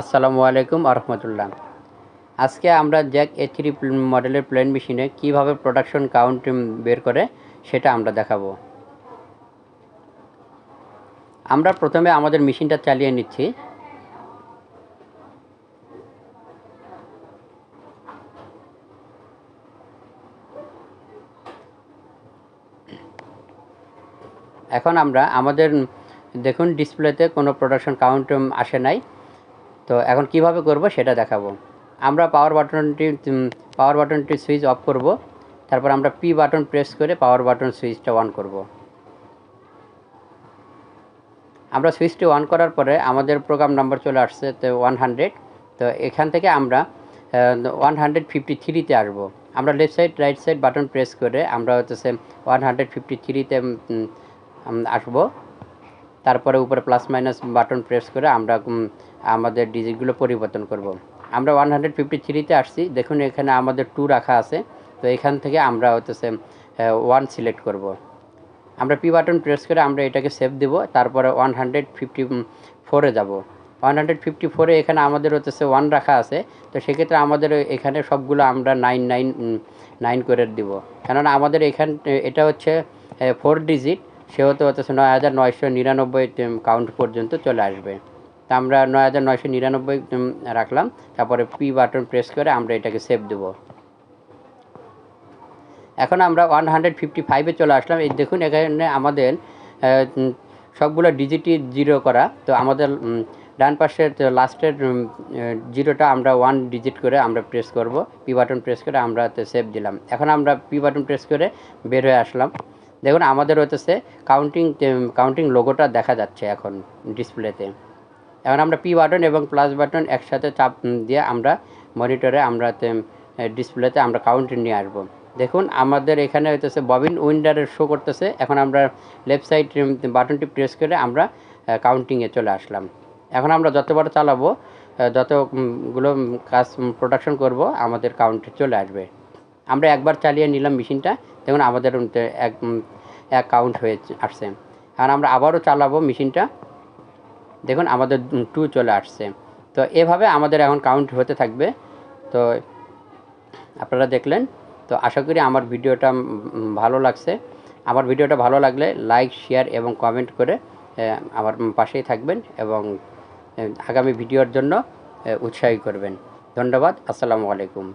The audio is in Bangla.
আসসালামু আলাইকুম আরহামতুল্লাহ আজকে আমরা জ্যাক এ থ্রি মডেলের প্লেন মেশিনে কীভাবে প্রোডাকশন কাউন্ট বের করে সেটা আমরা দেখাবো। আমরা প্রথমে আমাদের মেশিনটা চালিয়ে নিচ্ছি। এখন আমরা আমাদের, দেখুন ডিসপ্লেতে কোনো প্রোডাকশন কাউন্ট আসে নাই। তো এখন কীভাবে করব সেটা দেখাবো। আমরা পাওয়ার বাটনটি পাওয়ার বাটনটি সুইচ অফ করব। তারপর আমরা পি বাটন প্রেস করে পাওয়ার বাটন সুইচটা অন করব। আমরা সুইচটি অন করার পরে আমাদের প্রোগ্রাম নাম্বার চলে আসছে, তো ওয়ান হান্ড্রেড তো এখান থেকে আমরা ওয়ান হান্ড্রেড ফিফটি থ্রিতে আসব। আমরা left side right side button press করে আমরা হচ্ছে ওয়ান হান্ড্রেড ফিফটি থ্রিতে আসব। তারপরে উপরে প্লাস মাইনাস বাটন প্রেস করে আমরা আমাদের ডিজিটগুলো পরিবর্তন করব। আমরা ওয়ান হান্ড্রেড ফিফটি থ্রিতে আসছি। দেখুন এখানে আমাদের টু রাখা আছে। তো এখান থেকে আমরা হচ্ছে ওয়ান সিলেক্ট করব। আমরা পি বাটন প্রেস করে আমরা এটাকে সেভ দেব। তারপরে ওয়ান হান্ড্রেড ফিফটি ফোরে যাব। ওয়ান হান্ড্রেড ফিফটি ফোরে এখানে আমাদের হচ্ছে ওয়ান রাখা আছে। তো সেক্ষেত্রে আমাদের এখানে সবগুলো আমরা নাইন নাইন নাইন করে দিব। কেননা আমাদের এখান, এটা হচ্ছে ফোর ডিজিট সেহেতু হচ্ছে নয় হাজার নয়শো নিরানব্বই কাউন্ট পর্যন্ত চলে আসবে। তা আমরা নয় হাজার নয়শো নিরানব্বই রাখলাম। তারপরে পি বাটন প্রেস করে আমরা এটাকে সেভ দেবো। এখন আমরা ওয়ান হান্ড্রেড ফিফটি ফাইভে চলে আসলাম। এই দেখুন, এখানে আমাদের সবগুলো ডিজিটই জিরো করা। তো আমাদের ডান পাশের লাস্টের জিরোটা আমরা ওয়ান ডিজিট করে আমরা প্রেস করব। পি বাটন প্রেস করে আমরা সেভ দিলাম। এখন আমরা পি বাটন প্রেস করে বের হয়ে আসলাম। দেখুন, আমাদের হতেছে কাউন্টিং কাউন্টিং লোগোটা দেখা যাচ্ছে এখন ডিসপ্লেতে এখন আমরা পি বাটন এবং প্লাস বাটন একসাথে চাপ দিয়ে আমরা মনিটরে আমরা ডিসপ্লেতে আমরা কাউন্ট নিয়ে আসব। দেখুন, আমাদের এখানে হইতেছে ববিন উইন্ডারের শো করতেছে। এখন আমরা লেফট সাইড বাটনটি প্রেস করে আমরা কাউন্টিংয়ে চলে আসলাম। এখন আমরা যতবার চালাবো যতগুলো কাজ প্রোডাকশন করব, আমাদের কাউন্টে চলে আসবে। আমরা একবার চালিয়ে নিলাম মেশিনটা দেখুন, আমাদের এক এক কাউন্ট হয়ে আসছে। এখন আমরা আবারও চালাবো মেশিনটা দেখুন, আমাদের টু চলে আসছে। তো এভাবে আমাদের এখন কাউন্ট হতে থাকবে। তো আপনারা দেখলেন, তো আশা করি আমার ভিডিওটা ভালো লাগছে। আমার ভিডিওটা ভালো লাগলে লাইক শেয়ার এবং কমেন্ট করে আমার পাশেই থাকবেন এবং আগামী ভিডিওর জন্য উৎসাহী করবেন। ধন্যবাদ, আসসালামু আলাইকুম।